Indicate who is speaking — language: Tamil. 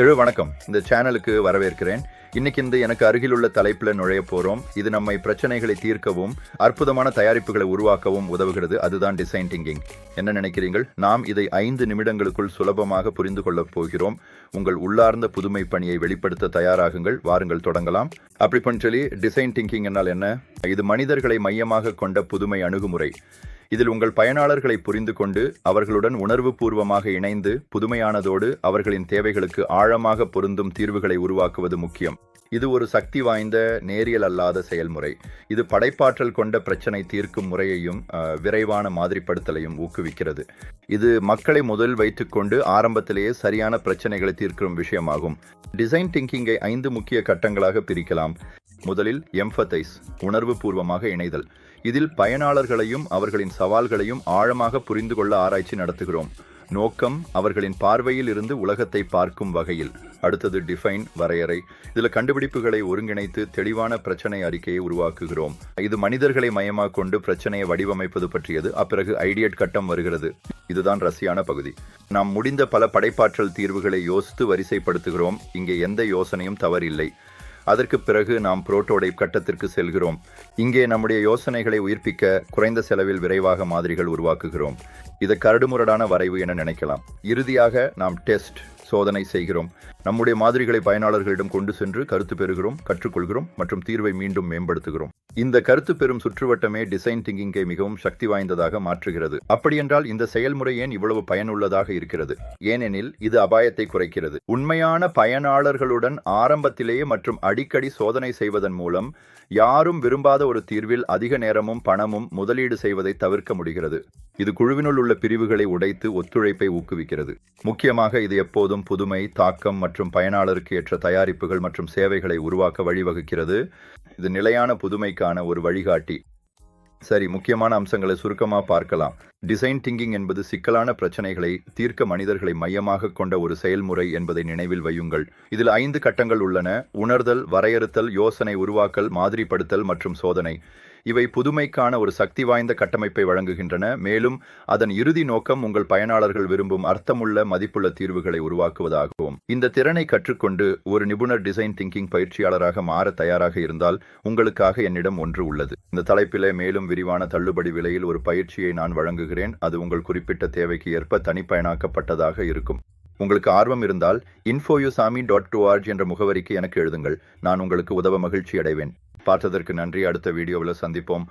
Speaker 1: எழு வணக்கம். இந்த சேனலுக்கு வரவேற்கிறேன். இன்னைக்கு இந்த எனக்கு அருகில் உள்ள தலைப்புல நுழைய போறோம். இது நம்மை பிரச்சனைகளை தீர்க்கவும் அற்புதமான தயாரிப்புகளை உருவாக்கவும் உதவுகிறது. அதுதான் டிசைன் திங்கிங் என்ன நினைக்கிறீர்கள்? நாம் இதை ஐந்து நிமிடங்களுக்குள் சுலபமாக புரிந்து கொள்ளப் போகிறோம். உங்கள் உள்ளார்ந்த புதுமை பணியை வெளிப்படுத்த தயாராகுங்கள். வாருங்கள் தொடங்கலாம். அப்படி பண்ணி சொல்லி டிசைன் திங்கிங் என்னால் என்ன? இது மனிதர்களை மையமாக கொண்ட புதுமை அணுகுமுறை. இதில் உங்கள் பயனாளர்களை புரிந்து கொண்டு அவர்களுடன் உணர்வு பூர்வமாக இணைந்து புதுமையானதோடு அவர்களின் தேவைகளுக்கு ஆழமாக பொருந்தும் தீர்வுகளை உருவாக்குவது முக்கியம். இது ஒரு சக்தி வாய்ந்த நேரியல் அல்லாத செயல்முறை. இது படைப்பாற்றல் கொண்ட பிரச்சனை தீர்க்கும் முறையையும் விரைவான மாதிரிப்படுத்தலையும் ஊக்குவிக்கிறது. இது மக்களை முதல் வைத்துக்கொண்டு ஆரம்பத்திலேயே சரியான பிரச்சனைகளை தீர்க்கும் விஷயமாகும். டிசைன் திங்கிங்கை ஐந்து முக்கிய கட்டங்களாக பிரிக்கலாம். முதலில் எம்பத்தைஸ் உணர்வு பூர்வமாக இணைதல். இதில் பயனாளர்களையும் அவர்களின் சவால்களையும் ஆழமாக புரிந்து கொள்ள ஆராய்ச்சி நடத்துகிறோம். நோக்கம் அவர்களின் பார்வையில் இருந்து உலகத்தை பார்க்கும் வகையில். அடுத்தது டிஃபைன் வரையறை. இதில் கண்டுபிடிப்புகளை ஒருங்கிணைத்து தெளிவான பிரச்சனை அறிக்கையை உருவாக்குகிறோம். இது மனிதர்களை மையமாக கொண்டு பிரச்சனையை வடிவமைப்பது பற்றியது. அப்பிறகு ஐடியட் கட்டம் வருகிறது. இதுதான் ரசியான பகுதி. நாம் முடிந்த பல படைப்பாற்றல் தீர்வுகளை யோசித்து வரிசைப்படுத்துகிறோம். இங்கே எந்த யோசனையும் தவறில்லை. அதற்கு பிறகு நாம் புரோட்டோடைப் கட்டத்திற்கு செல்கிறோம். இங்கே நம்முடைய யோசனைகளை உயிர்ப்பிக்க குறைந்த செலவில் விரைவாக மாதிரிகள் உருவாக்குகிறோம். இது கரடுமுரடான வரைவு என நினைக்கலாம். இறுதியாக நாம் டெஸ்ட் சோதனை செய்கிறோம். நம்முடைய மாதிரிகளை பயனாளர்களிடம் கொண்டு சென்று கருத்து பெறுகிறோம் கற்றுக்கொள்கிறோம் மற்றும் தீர்வை மீண்டும் மேம்படுத்துகிறோம். இந்த கருத்து பெறும் சுற்றுவட்டமே டிசைன் திங்கிங்கை மிகவும் சக்தி வாய்ந்ததாக மாற்றுகிறது. அப்படியென்றால் இந்த செயல்முறை ஏன் இவ்வளவு பயனுள்ளதாக இருக்கிறது? ஏனெனில் இது அபாயத்தை குறைக்கிறது. உண்மையான பயனாளர்களுடன் ஆரம்பத்திலேயே மற்றும் அடிக்கடி சோதனை செய்வதன் மூலம் யாரும் விரும்பாத ஒரு தீர்வில் அதிக நேரமும் பணமும் முதலீடு செய்வதை தவிர்க்க முடிகிறது. இது குழுவினுள் உள்ள பிரிவுகளை உடைத்து ஒத்துழைப்பை ஊக்குவிக்கிறது. முக்கியமாக இது எப்போதும் புதுமை தாக்கம் மற்றும் பயனாளருக்கு ஏற்ற தயாரிப்புகள் மற்றும் சேவைகளை உருவாக்க வழிவகுக்கிறது. இது நிலையான புதுமைக்கான ஒரு வழிகாட்டி. சரி முக்கியமான அம்சங்களை சுருக்கமாக பார்க்கலாம். டிசைன் திங்கிங் என்பது சிக்கலான பிரச்சனைகளை தீர்க்க மனிதர்களை மையமாக கொண்ட ஒரு செயல்முறை என்பதை நினைவில் வையுங்கள். இதில் ஐந்து கட்டங்கள் உள்ளன. உணர்தல் வரையறுத்தல் யோசனை உருவாக்கல் மாதிரிப்படுத்தல் மற்றும் சோதனை. இவை புதுமைக்கான ஒரு சக்தி வாய்ந்த கட்டமைப்பை வழங்குகின்றன. மேலும் அதன் இறுதி நோக்கம் உங்கள் பயனாளர்கள் விரும்பும் அர்த்தமுள்ள மதிப்புள்ள தீர்வுகளை உருவாக்குவதாகவும் இந்த திறனை கற்றுக்கொண்டு ஒரு நிபுணர் டிசைன் திங்கிங் பயிற்சியாளராக மாற தயாராக இருந்தால் உங்களுக்காக என்னிடம் ஒன்று உள்ளது. இந்த தலைப்பிலே மேலும் விரிவான தள்ளுபடி விலையில் ஒரு பயிற்சியை நான் வழங்குகிறேன். அது உங்கள் குறிப்பிட்ட தேவைக்கு ஏற்ப தனிப்பயனாக்கப்பட்டதாக இருக்கும். உங்களுக்கு ஆர்வம் இருந்தால் இன்ஃபோயுசாமி டாட் டூ என்ற முகவரிக்கு எனக்கு எழுதுங்கள். நான் உங்களுக்கு உதவ மகிழ்ச்சி அடைவேன் பார்த்ததற்கு நன்றி. அடுத்த வீடியோவில் சந்திப்போம்.